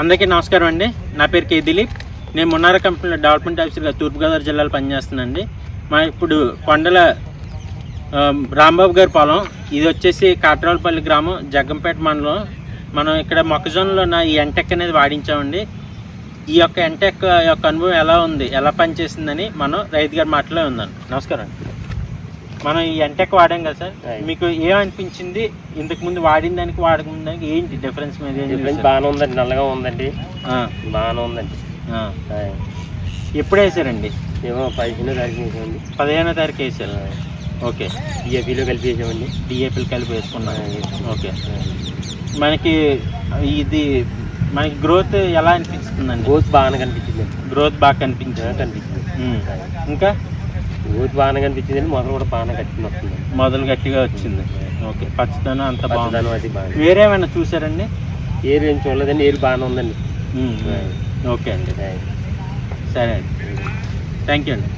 అందరికీ నమస్కారం అండి. నా పేరు కే దిలీప్. నేను మున్నార కంపెనీలో డెవలప్మెంట్ ఆఫీసర్గా తూర్పుగోదావరి జిల్లాలో పనిచేస్తున్నానండి. మా ఇప్పుడు కొండల రాంబాబు గారి పొలం. ఇది వచ్చేసి కాట్రాలపల్లి గ్రామం జగ్గంపేట మండలం. మనం ఇక్కడ మొక్కజొన్నలో ఉన్న ఈ ఎంటెక్ అనేది వాడించామండి. ఈ యొక్క ఎంటెక్ యొక్క అనుభవం ఎలా ఉంది ఎలా పనిచేసిందని మనం రైతు గారి మాటలో ఉందండి నమస్కారం అండి. మనం ఈ ఎంటెక్ వాడాం కదా సార్. మీకు ఏమనిపించింది? ఇంతకు ముందు వాడిన దానికి వాడకుండా దానికి ఏంటి డిఫరెన్స్ మీద డిఫరెన్స్? బాగానే ఉందండి నల్లగా ఉందండి. బాగానే ఉందండి. ఎప్పుడు వేసారండి? ఏమో పదిహేను తారీఖు వేసామండి. పదిహేనో తారీఖు వేసారు. ఓకే. డిఏపీలో కలిపి వేసామండి. డిఏపీలు కలిపి వేసుకున్నాను ఆ, ఓకే. మనకి ఇది మనకి గ్రోత్ ఎలా అనిపిస్తుందండి? గోత్ బాగానే కనిపించిందండి. గ్రోత్ బాగా కనిపించింది. కనిపించింది. ఇంకా? గోత్ బాగానే కనిపించిందండి మొదలు కూడా బాగానే కట్టింది వస్తుంది. మొదలు గట్టిగా వచ్చింది. ఓకే పచ్చదనం అంత బాగుంది. పచ్చదనం అది బాగా వేరేమైనా చూసారండి? ఏరు ఏం చూడలేదండి ఏరు బాగానే ఉందండి. ఓకే అండి. సరే అండి. థ్యాంక్ యూ అండి.